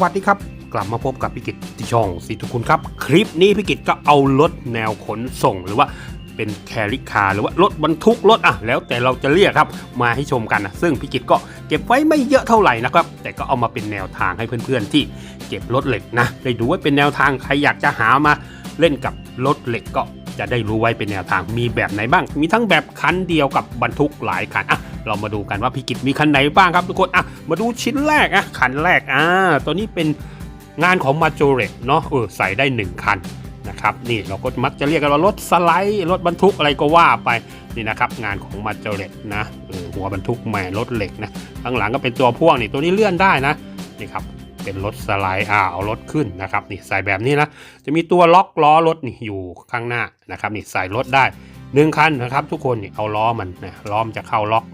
วัสดีครับ กลับมาพบกับพี่กิตที่ช่องสีทุกคุณครับ คลิปนี้พี่กิตก็เอารถแนวขนส่งหรือว่าเป็นแคริคาร์หรือว่ารถบรรทุกรถอะแล้วแต่เราจะเรียกครับมาให้ชมกันนะซึ่งพี่กิตก็เก็บไว้ไม่เยอะเท่าไหร่นะครับ แต่ก็เอามาเป็นแนวทางให้เพื่อนๆที่เก็บรถเหล็กนะได้ดูไว้เป็นแนวทางใครอยากจะหามาเล่นกับรถเหล็กก็จะได้รู้ไว้เป็นแนวทางมีแบบไหนบ้าง มีทั้งแบบคันเดียวกับบรรทุกหลายคันอะ เรามาดูกันว่าพี่กิตมีคันไหนบ้างครับทุกคนอะมาดูชิ้นแรกอะคันแรกอ่าตัวนี้เป็นงานของมาโจเรตเนาะเออใส่ได้ 1 คันนะครับนี่เราก็มักจะเรียกกันว่ารถสไลด์รถบรรทุกอะไรก็ว่าไปนี่นะครับงานของมาโจเรตนะเออหัวบรรทุกแหม่รถเหล็กนะข้างหลังก็เป็นตัวพ่วงนี่ตัวนี้เลื่อนได้นะนี่ครับเป็นรถสไลด์อ่าเอารถขึ้นนะครับนี่ใส่แบบนี้นะจะมีตัวล็อกล้อรถนี่อยู่ข้างหน้านะครับนี่ใส่รถได้หนึ่งคันนะครับทุกคนนี่เอาล้อมันนะล้อมจะเข้าล็อก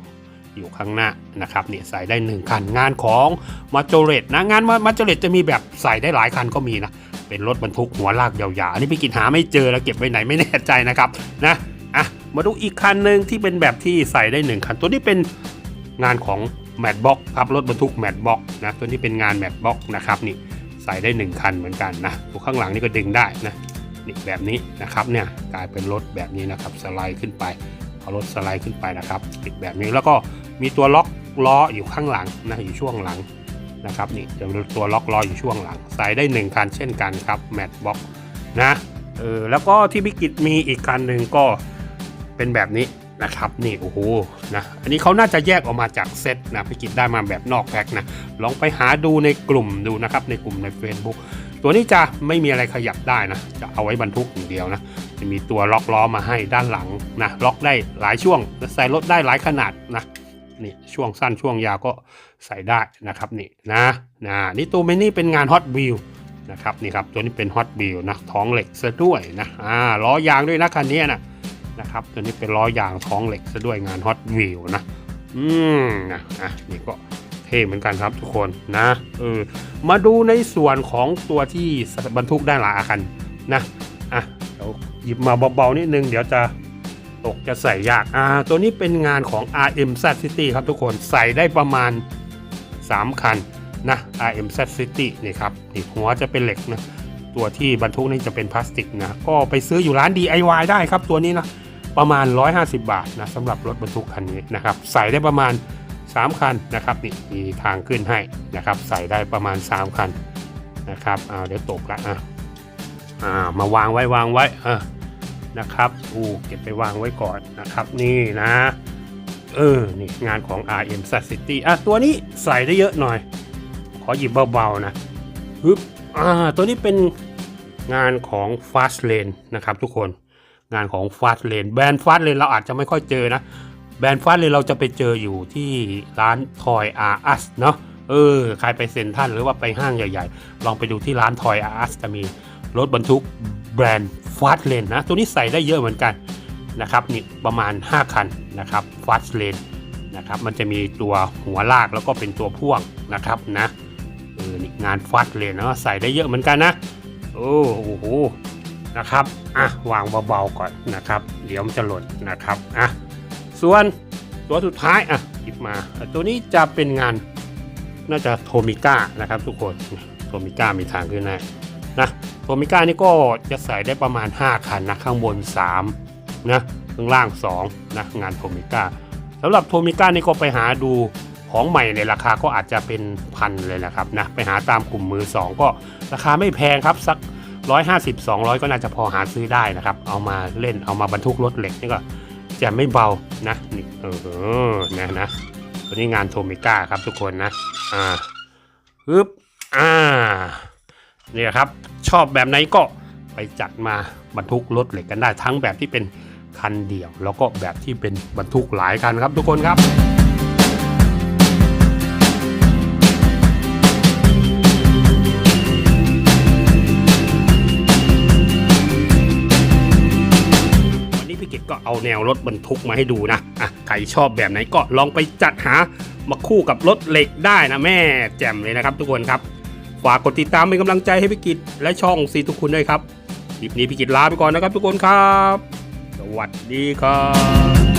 อยู่ข้างหน้านะครับเนี่ยใส่ได้หนึ่งคัน งานของมาโจเรตนะงานมาโจเรตจะมีแบบใส่ได้หลายคันก็มีนะ เป็นรถบรรทุกหัวลากยาวๆอันนี้พี่กินหาไม่เจอแล้วเก็บไว้ไหนไม่แน่ใจนะครับนะอะมาดูอีกคันหนึ่งที่เป็นแบบที่ใส่ได้หนึ่งคัน ตัวนี้เป็นงานของแมทบ็อกครับรถบรรทุกแมทบ็อกนะตัวนี้เป็นงานแมทบ็อกนะครับนี่ใส่ได้หนึ่งคันเหมือนกันนะตัวข้างหลังนี่ก็ดึงได้นะนี่แบบนี้นะครับเนี่ยกลายเป็นรถแบบนี้นะครับสไลด์ขึ้นไป เอารถสไลด์ขึ้นไปนะครับติดแบบนี้แล้วก็มีตัวล็อกล้ออยู่ข้างหลังนะอยู่ช่วงหลังนะครับนี่จะมีตัวล็อกล้ออยู่ช่วงหลัง ใส่ได้ 1 คันเช่นกันครับแมทบ็อกนะเออแล้วก็ที่พิกิตมีอีกคันหนึ่งก็เป็นแบบนี้ นะครับนี่โอ้โหนะอันนี้เขาน่าจะแยกออกมาจากเซตนะพิกิตได้มาแบบนอกแพ็คนะลองไปหาดูในกลุ่มดูนะครับในกลุ่มใน Facebook ตัวนี้จะไม่มีอะไรขยับได้นะ จะเอาไว้บรรทุกอย่างเดียวนะจะมีตัวล็อกล้อมาให้ด้านหลังนะล็อกได้หลายช่วงใส่รถได้หลายขนาดนะนี่ช่วงสั้นช่วงยาวก็ใส่ได้นะครับนี่นะนะนี่ตัวเมนี่เป็นงานฮอตวิวนะครับนี่ครับตัวนี้เป็นฮอตวิวนะท้องเหล็กซะด้วยนะอ่าล้อยางด้วยนะคันนี้นะ นะครับ ตัวนี้เป็นล้อยางท้องเหล็กซะด้วยงานฮอตวิวนะ อืมนะอะนี่ก็เท่เหมือนกันครับทุกคนนะเออมาดูในส่วนของตัวที่บรรทุกได้หลายคันนะอะเดี๋ยวหยิบมาเบาๆนิดนึงเดี๋ยวจะตกจะใส่ยากอ่าตัวนี้เป็นงานของ RMZ City ครับทุกคนใส่ได้ประมาณ 3 คันนะ RMZ City นี่ครับนี่หัวจะเป็นเหล็กนะตัวที่บรรทุกนี่จะเป็นพลาสติกนะก็ไปซื้ออยู่ร้าน DIY ได้ครับตัวนี้นะ ประมาณ 150 บาทนะสำหรับรถบรรทุกคันนี้นะครับใส่ได้ประมาณ 3 คันนะครับนี่มีทางขึ้นให้นะครับใส่ได้ประมาณ 3 คันนะครับเอาเดี๋ยวตกละอะอ่ามาวางไว้วางไว้อ่านะครับอู้เก็บไปวางไว้ก่อนนะครับนี่นะเออนี่งานของ RM s a City อะตัวนี้ใส่ได้เยอะหน่อย ขอหยิบเบาๆนะฮึบอ่าตัวนี้เป็นงานของ Fast Lane นะครับทุกคน งานของ Fast Lane แบรนด์ Fast Lane เราอาจจะไม่ค่อยเจอนะ แบรนด์ Fast Lane เราจะไปเจออยู่ที่ร้าน Toy R Us เนาะเออใครไปเซ็นทรัลหรือว่าไปห้างใหญ่ๆ ลองไปดูที่ร้าน Toy R Us จะมีรถบรรทุกแบรนด์ฟาสเลนนะ ตัวนี้ใส่ได้เยอะเหมือนกันนะครับนี่ประมาณ 5 คันนะครับฟาสเลนนะครับมันจะมีตัวหัวลากแล้วก็เป็นตัวพ่วงนะครับนะเออนี่งานฟาสเลนนะใส่ได้เยอะเหมือนกันนะ โอ้โห นะครับอะวางเบาๆก่อนนะครับเดี๋ยวมันจะหล่นนะครับอะส่วนตัวสุดท้ายอะหยิบมา ตัวนี้จะเป็นงานน่าจะโทมิก้านะครับทุกคนโทมิก้ามีทางขึ้นได้นะโทมิก้านี่ก็จะใส่ได้ประมาณ 5 คันนะข้างบน3นะข้างล่าง2นะงานโทมิก้าสำหรับโทมิก้านี่ก็ไปหาดูของใหม่ในราคาก็อาจจะเป็นพันเลยนะครับนะไปหาตามกลุ่มมือ 2 ก็ราคาไม่แพงครับสัก 150 200 ก็น่าจะพอหาซื้อได้นะครับ เอามาเล่นเอามาบรรทุกรถเหล็กนี่ก็จะไม่เบานะนี่เออนะนะตัวนี้งานโทมิก้าครับทุกคนนะ อ่าปึ๊บอ่าเนี่ยครับ ชอบแบบไหนก็ไปจัดมาบรรทุกรถเหล็กกันได้ทั้งแบบที่เป็นคันเดี่ยว แล้วก็แบบที่เป็นบรรทุกหลายคันครับทุกคนครับ เอาแนวรถบรรทุกมาให้ดูนะอะใครชอบแบบไหนก็ลองไปจัดหามาคู่กับรถเหล็กได้นะแม่แจ่มเลยนะครับ ทุกคนครับ ฝากกดติดตามเป็นกำลังใจให้พิกิจและช่องซีทุกคุณด้วยครับคลิปนี้พิกิจลาไปก่อนนะครับทุกคนครับ สวัสดีครับ